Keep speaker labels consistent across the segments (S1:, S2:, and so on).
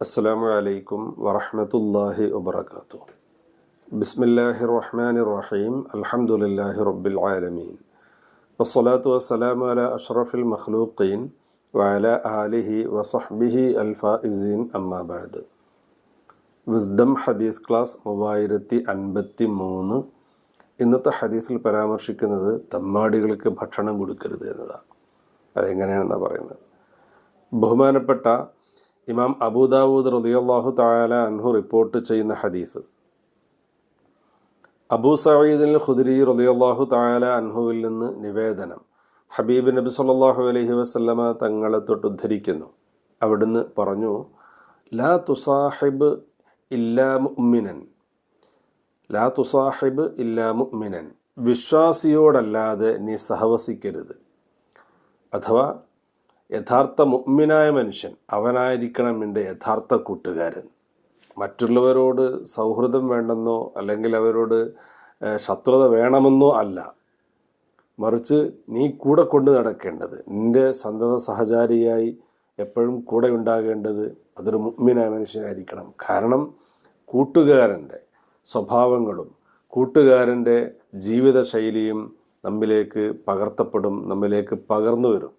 S1: السلام عليكم ورحمة الله وبركاته بسم الله الرحمن الرحيم الحمد لله رب العالمين والصلاة والسلام على أشرف المخلوقين وعلى آله وصحبه الفائزين أما بعد wisdom ഹദീസ് class മൂവായിരത്തി അൻപത്തി മൂന്ന് ഇന്നത്തെ ഹദീസിൽ പരാമർശിക്കുന്നത് തമ്മാടികൾക്ക് ഭക്ഷണം കൊടുക്കരുത് എന്നതാണ് അതെങ്ങനെയാണെന്നാണ് പറയുന്നത് ബഹുമാനപ്പെട്ട ഇമാം അബൂദാവൂദ് റളിയല്ലാഹു തആല അൻഹു റിപ്പോർട്ട് ചെയ്യുന്ന ഹദീസ്. അബൂ സഈദിൽ ഖുദരി റളിയല്ലാഹു തആല അൻഹുവിൽ നിന്ന് നിവേദനം. ഹബീബ് നബി സല്ലാഹു അലഹി വസല്ലമ തങ്ങളെ തൊട്ട് ഉദ്ധരിക്കുന്നു. അവിടുന്ന് പറഞ്ഞു ലാ തുസാഹിബ് ഇല്ലാ മുഅ്മിനൻ. ലാ തുസാഹിബ് ഇല്ലാ മുഅ്മിനൻ. വിശ്വാസിയോടല്ലാതെ നീ സഹവസിക്കരുത്. അഥവാ യഥാർത്ഥ മുഅ്മിനായ മനുഷ്യൻ അവനായിരിക്കണം എന്റെ യഥാർത്ഥ കൂട്ടുകാരൻ. മറ്റുള്ളവരോട് സൗഹൃദം വേണ്ടെന്നോ അല്ലെങ്കിൽ അവരോട് ശത്രുത വേണമെന്നോ അല്ല. മറിച്ച് നീ കൂടെ കൊണ്ട് നടക്കേണ്ടത് നിന്റെ സന്തത സഹചാരിയായി എപ്പോഴും കൂടെ ഉണ്ടാകേണ്ടത് അതൊരു മുഗ്മിനായ മനുഷ്യനായിരിക്കണം. കാരണം കൂട്ടുകാരന്റെ സ്വഭാവങ്ങളും കൂട്ടുകാരന്റെ ജീവിതശൈലിയും നമ്മിലേക്ക് പകർത്തപ്പെടും നമ്മിലേക്ക് പകർന്നു വരും.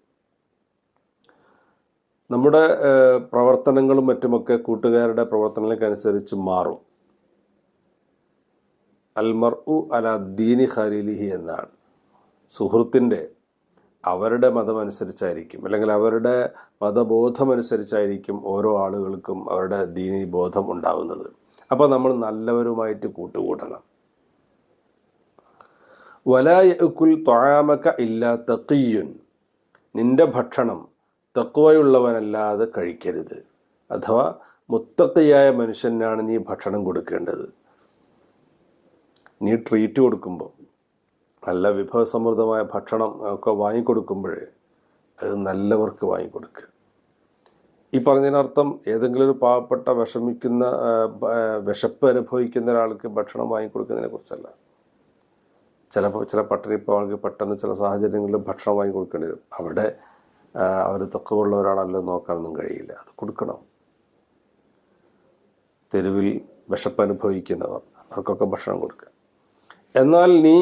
S1: നമ്മുടെ പ്രവർത്തനങ്ങളും മറ്റുമൊക്കെ കൂട്ടുകാരുടെ പ്രവർത്തനങ്ങൾക്കനുസരിച്ച് മാറും. അൽമർ ഉ അല ദീനി ഖലീലിഹി എന്നാണ്. സുഹൃത്തിന്റെ അവരുടെ മതമനുസരിച്ചായിരിക്കും. അല്ലെങ്കിൽ അവരുടെ മതബോധമനുസരിച്ചായിരിക്കും ഓരോ ആളുകൾക്കും അവരുടെ ദീനി ബോധം ഉണ്ടാവുന്നത്. അപ്പോൾ നമ്മൾ നല്ലവരുമായിട്ട് കൂട്ടുകൂടണം വലായക്കുൽ തൊഴാമക്ക ഇല്ലാ തീയുൻ നിന്റെ ഭക്ഷണം തക്കുവയുള്ളവനല്ലാതെ കഴിക്കരുത്. അഥവാ മുത്തക്കയായ മനുഷ്യനാണ് നീ ഭക്ഷണം കൊടുക്കേണ്ടത്. നീ ട്രീറ്റ് കൊടുക്കുമ്പോൾ നല്ല വിഭവസമൃദ്ധമായ ഭക്ഷണം ഒക്കെ വാങ്ങിക്കൊടുക്കുമ്പോൾ അത് നല്ലവർക്ക് വാങ്ങിക്കൊടുക്കുക. ഈ പറഞ്ഞതിനർത്ഥം ഏതെങ്കിലും ഒരു പാവപ്പെട്ട വിഷമിക്കുന്ന വിശപ്പ് അനുഭവിക്കുന്ന ഒരാൾക്ക് ഭക്ഷണം വാങ്ങിക്കൊടുക്കുന്നതിനെ കുറിച്ചല്ല. ചിലപ്പോൾ ചില പട്ടിണിപ്പാൾക്ക് പെട്ടെന്ന് ചില സാഹചര്യങ്ങളിൽ ഭക്ഷണം വാങ്ങിക്കൊടുക്കേണ്ടി വരും. അവിടെ അവർ തൊക്കമുള്ളവരാണല്ലോ നോക്കാനൊന്നും കഴിയില്ല. അത് കൊടുക്കണം. തെരുവിൽ വിശപ്പ് അനുഭവിക്കുന്നവർ അവർക്കൊക്കെ ഭക്ഷണം കൊടുക്കുക. എന്നാൽ നീ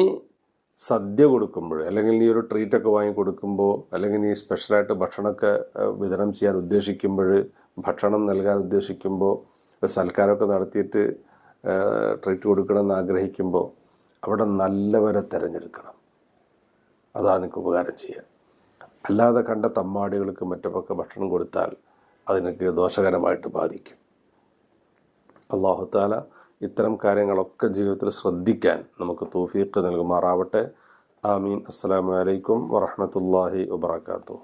S1: സദ്യ കൊടുക്കുമ്പോൾ അല്ലെങ്കിൽ നീ ഒരു ട്രീറ്റൊക്കെ വാങ്ങി കൊടുക്കുമ്പോൾ അല്ലെങ്കിൽ നീ സ്പെഷ്യലായിട്ട് ഭക്ഷണമൊക്കെ വിതരണം ചെയ്യാൻ ഉദ്ദേശിക്കുമ്പോൾ ഭക്ഷണം നൽകാൻ ഉദ്ദേശിക്കുമ്പോൾ സൽക്കാരമൊക്കെ നടത്തിയിട്ട് ട്രീറ്റ് ട്രീറ്റ് കൊടുക്കണമെന്ന് ആഗ്രഹിക്കുമ്പോൾ അവിടെ നല്ലവരെ തിരഞ്ഞെടുക്കണം. അതാണ് എനിക്ക് ഉപകാരം ചെയ്യുക. അല്ലാതെ കണ്ട തമ്മാടികൾക്ക് മറ്റുമൊക്കെ ഭക്ഷണം കൊടുത്താൽ അതിനൊക്കെ ദോഷകരമായിട്ട് ബാധിക്കും. അള്ളാഹുത്താല ഇത്തരം കാര്യങ്ങളൊക്കെ ജീവിതത്തിൽ ശ്രദ്ധിക്കാൻ നമുക്ക് തൗഫീഖ് നൽകുമാറാവട്ടെ. ആമീൻ. അസ്സലാമു അലൈക്കും വറഹ്മത്തുള്ളാഹി വബറകാതുഹു.